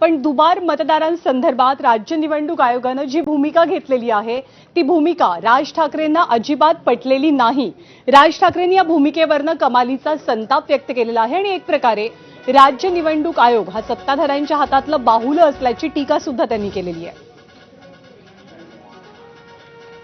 पण दुबार मतदारांसंदर्भात राज्य निवडणूक आयोगानं जी भूमिका घेतलेली आहे ती भूमिका राज ठाकरेंना अजिबात पटलेली नाही. राज ठाकरेंनी या भूमिकेवरनं कमालीचा संताप व्यक्त केलेला आहे आणि एक प्रकारे राज्य निवडणूक आयोग हा सत्ताधाऱ्यांच्या हातातलं बाहुलं असल्याची टीका सुद्धा त्यांनी केलेली आहे.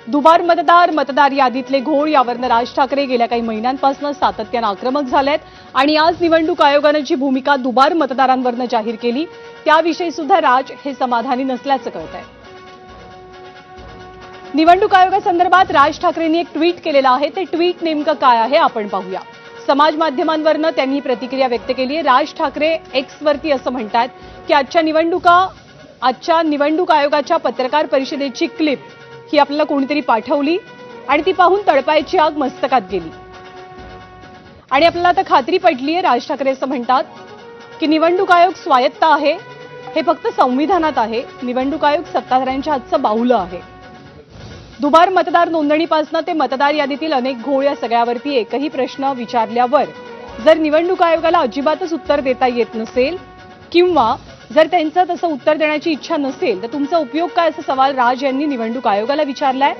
दुबार मतदार मतदार यादीतले घोळ यावरनं राज ठाकरे गेल्या काही महिन्यांपासून सातत्यानं आक्रमक झालेत. आणि आज निवडणूक आयोगानं जी भूमिका दुबार मतदारांवरनं जाहीर केली त्याविषयी सुद्धा राज हे समाधानी नसल्याचं कळत आहे निवडणूक आयोगासंदर्भात राज ठाकरेंनी एक ट्विट केलेलं आहे. ते ट्विट नेमकं काय आहे आपण पाहूया. समाज माध्यमांवरनं त्यांनी प्रतिक्रिया व्यक्त केली आहे. राज ठाकरे एक्सवरती असं म्हणतात की आजच्या निवडणुका आजच्या निवडणूक आयोगाच्या पत्रकार परिषदेची क्लिप ही आपल्याला कोणीतरी पाठवली आणि ती पाहून तडपायची आग मस्तकात गेली. आणि आपल्याला आता खात्री पटली आहे राज ठाकरे असं म्हणतात की निवडणूक आयोग स्वायत्त आहे हे फक्त संविधानात आहे निवडणूक आयोग सत्ताधाऱ्यांच्या हातचं बाहुलं आहे. दुबार मतदार नोंदणीपासून ते मतदार यादीतील अनेक घोळ या सगळ्यावरती एकही प्रश्न विचारल्यावर जर निवडणूक आयोगाला अजिबातच उत्तर देता येत नसेल किंवा जर त्यांचं तसं उत्तर देण्याची इच्छा नसेल तर तुमचा उपयोग काय असा सवाल राज यांनी निवडणूक आयोगाला विचारलाय?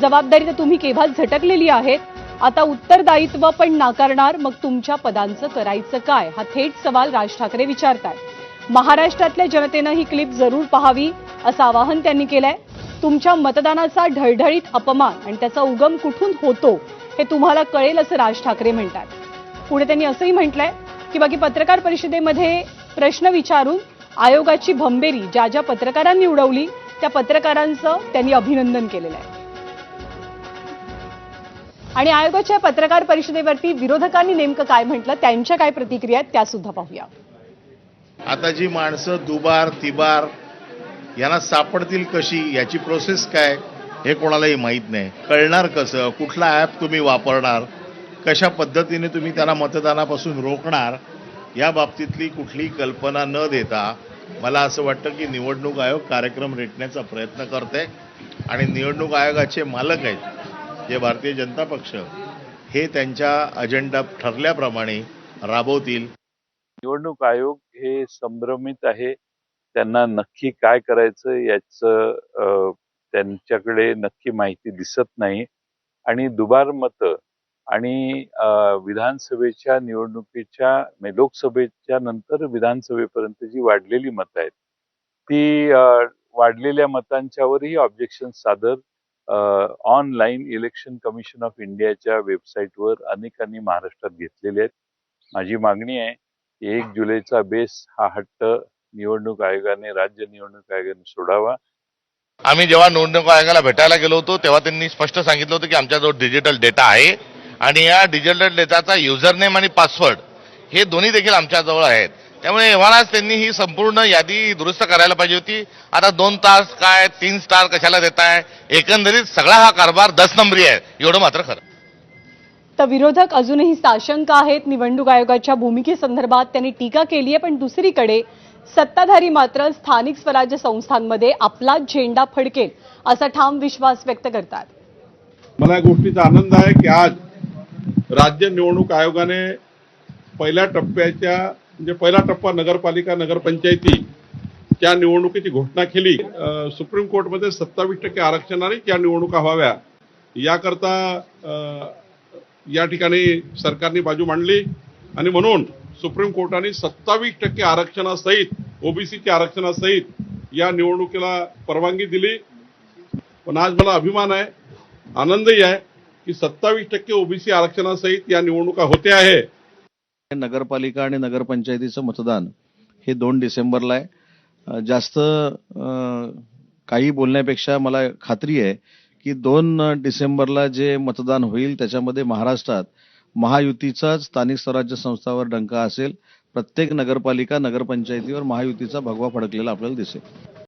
जबाबदारी तर तुम्ही केव्हाच झटकलेली आहेत? आता उत्तरदायित्व पण नाकारणार मग तुमच्या पदांचं करायचं काय? हा थेट सवाल राज ठाकरे विचारतायत महाराष्ट्रातल्या जनतेनं ही क्लिप जरूर पाहावी असं आवाहन त्यांनी केलंय. तुमच्या मतदानाचा ढळढळीत अपमान आणि त्याचा उगम कुठून होतो हे तुम्हाला कळेल असं राज ठाकरे म्हणतात. पुढे त्यांनी असंही म्हटलंय की बाकी पत्रकार परिषदेमध्ये प्रश्न विचारून आयोगाची भंबेरी ज्या ज्या पत्रकारांनी उडवली त्या पत्रकारांचं त्यांनी अभिनंदन केलेलं आहे. आणि आयोगाच्या पत्रकार परिषदेवरती विरोधकांनी नेमकं काय म्हटलं त्यांच्या काय प्रतिक्रिया आहेत त्या सुद्धा पाहूया. आता जी माणसं दुबार तिबार यांना सापडतील कशी याची प्रोसेस काय हे कोणालाही माहीत नाही. कळणार कसं कुठला ॲप तुम्ही वापरणार कशा पद्धतीने तुम्ही त्यांना मतदानापासून रोखणार या बाबतीतली कुठली कल्पना न देता मला असं वाटतं की निवडणूक आयोग कार्यक्रम रेटण्याचा प्रयत्न करते आणि निवडणूक आयोगाचे मालक आहेत जे भारतीय जनता पक्ष हे त्यांच्या अजेंडा ठरल्याप्रमाणे राबवतील. निवडणूक आयोग हे संभ्रमित आहे. त्यांना नक्की काय करायचं याचं त्यांच्याकडे नक्की माहिती दिसत नाही. आणि दुबार मतं आणि विधानसभेच्या निवडणुकीच्या म्हणजे लोकसभेच्या नंतर विधानसभेपर्यंत जी वाढलेली मतं आहेत ती वाढलेल्या मतांच्यावरही ऑब्जेक्शन सादर ऑनलाईन इलेक्शन कमिशन ऑफ इंडियाच्या वेबसाईटवर अनेकांनी महाराष्ट्रात घेतलेले आहेत. माझी मागणी आहे की एक जुलैचा बेस हा हट्ट निवडणूक आयोगाने राज्य निवडणूक आयोगाने सोडावा. आम्ही जेव्हा निवडणूक आयोगाला भेटायला गेलो होतो तेव्हा त्यांनी स्पष्ट सांगितलं होतं की आमच्याजवळ डिजिटल डेटा आहे. आणि या डिजिटल डेटाचा युजर नेम आणि पासवर्ड हे दोन्ही देखील आमच्याजवळ आहेत. त्यामुळे एव्हानाच त्यांनी ही संपूर्ण यादी दुरुस्त करायला पाहिजे होती. आता दोन तास काय तीन स्टार कशाला देताय? एकंदरीत सगळा हा कारभार दस नंबरी आहे. एवढं मात्र खरं. तर विरोधक अजूनही साशंक आहेत. निवडणूक आयोगाच्या भूमिकेसंदर्भात त्यांनी टीका केली आहे पण दुसरीकडे सत्ताधारी मात्र स्थानिक स्वराज्य संस्थांमध्ये आपलाच झेंडा फडकेल असा ठाम विश्वास व्यक्त करतात. मला या गोष्टीचा आनंद आहे की आज राज्य निवडणूक आयोगाने पहिल्या टप्प्याच्या म्हणजे पहिला टप्पा नगरपालिका नगरपंचायती त्या निवडणुकीची घोषणा केली. सुप्रीम कोर्टमध्ये सत्तावीस टक्के आरक्षणाने या निवडणुका व्हाव्या. याकरता या ठिकाणी सरकारने बाजू मांडली. आणि म्हणून सुप्रीम कोर्टाने सत्तावीस टक्के आरक्षणासहित ओबीसीच्या आरक्षणासहित या निवडणुकीला परवानगी दिली. पण आज मला अभिमान आहे आनंदही आहे. की सत्तावीस टक्के ओबीसी आरक्षणासहित या निवडणुका होते आहे. नगरपालिका आणि नगरपंचायतीचं मतदान हे दोन डिसेंबरला आहे. जास्त काही बोलण्यापेक्षा मला खात्री आहे की दोन डिसेंबरला जे मतदान होईल त्याच्यामध्ये महाराष्ट्रात महायुतीचाच स्थानिक स्वराज्य संस्थावर डंका असेल. प्रत्येक नगरपालिका नगरपंचायतीवर महायुतीचा भगवा फडकलेला आपल्याला दिसेल.